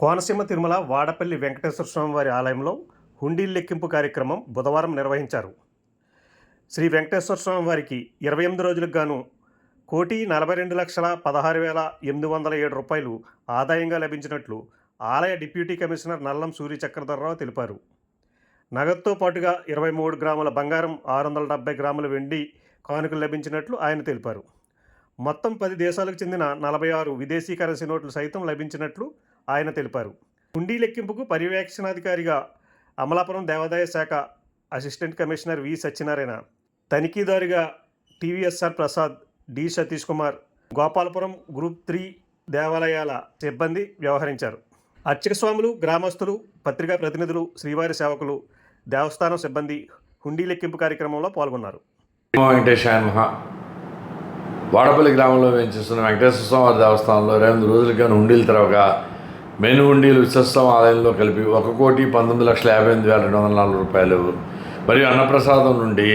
కోనసీమ తిరుమల వాడపల్లి వెంకటేశ్వర స్వామి వారి ఆలయంలో హుండీల లెక్కింపు కార్యక్రమం బుధవారం నిర్వహించారు. శ్రీ వెంకటేశ్వర స్వామి వారికి ఇరవై ఎనిమిది రోజులకు గాను కోటి నలభై రెండు లక్షల పదహారు వేల ఎనిమిది వందల ఏడు రూపాయలు ఆదాయంగా లభించినట్లు ఆలయ డిప్యూటీ కమిషనర్ నల్లం సూర్య చక్రధర్రావు తెలిపారు. నగదుతో పాటుగా ఇరవై మూడు గ్రాముల బంగారం ఆరు వందల డెబ్బై గ్రాముల వెండి కానుకలు లభించినట్లు ఆయన తెలిపారు. మొత్తం పది దేశాలకు చెందిన నలభై ఆరు విదేశీ కరెన్సీ నోట్లు సైతం లభించినట్లు ఆయన తెలిపారు. హుండీ లెక్కింపుకు పర్యవేక్షణాధికారిగా అమలాపురం దేవాదాయ శాఖ assistant commissioner V Satyanarayana తనిఖీదారుగా TVSR Prasad D Satish Kumar Gopalapuram group three దేవాలయాల సిబ్బంది వ్యవహరించారు. అర్చక స్వాములు గ్రామస్తులు పత్రికా ప్రతినిధులు శ్రీవారి సేవకులు దేవస్థానం సిబ్బంది హుండీ లెక్కింపు కార్యక్రమంలో పాల్గొన్నారు. మహా వాడపల్లి గ్రామంలో వేయించేస్తున్న వెంకటేశ్వర స్వామి దేవస్థానంలో ఇరవై ఎనిమిది రోజులుగా హుండీలు తెరవగా మెను హుండీలు విశ్వస్వామి ఆలయంలో కలిపి ఒక కోటి పంతొమ్మిది లక్షల యాభై ఎనిమిది వేల రెండు వందల నాలుగు రూపాయలు మరియు అన్నప్రసాదం నుండి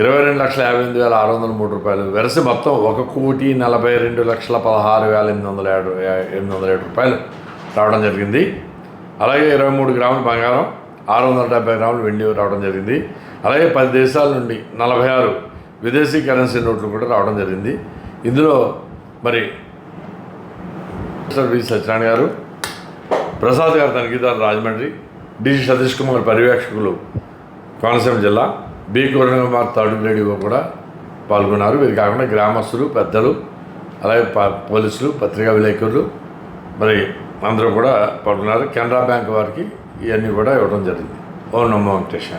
ఇరవై రెండు లక్షల యాభై ఎనిమిది వేల ఆరు వందల మూడు రూపాయలు వెరసి మొత్తం ఒక కోటి నలభై రెండు లక్షల పదహారు వేల ఎనిమిది వందల ఏడు ఎనిమిది వందల ఏడు రూపాయలు రావడం జరిగింది. అలాగే ఇరవై మూడు గ్రాముల బంగారం ఆరు వందల డెబ్బై గ్రాములు వెండి రావడం జరిగింది. అలాగే పది దేశాల నుండి నలభై ఆరు విదేశీ కరెన్సీ నోట్లు కూడా రావడం జరిగింది. ఇందులో మరి వి సత్యనారాయణ గారు ప్రసాద్ గారు తనిఖీదారు రాజమండ్రి డి సతీష్ కుమార్ పర్యవేక్షకులు కోనసీమ జిల్లా B Kiran Kumar third grade EO కూడా పాల్గొన్నారు. వీరు కాకుండా గ్రామస్తులు పెద్దలు అలాగే ప- పోలీసులు పత్రికా విలేకరులు మరి అందరూ కూడా పాల్గొన్నారు. కెనరా బ్యాంక్ వారికి ఇవన్నీ కూడా ఇవ్వడం జరిగింది. ఓ నమో వెంకటేశ్వర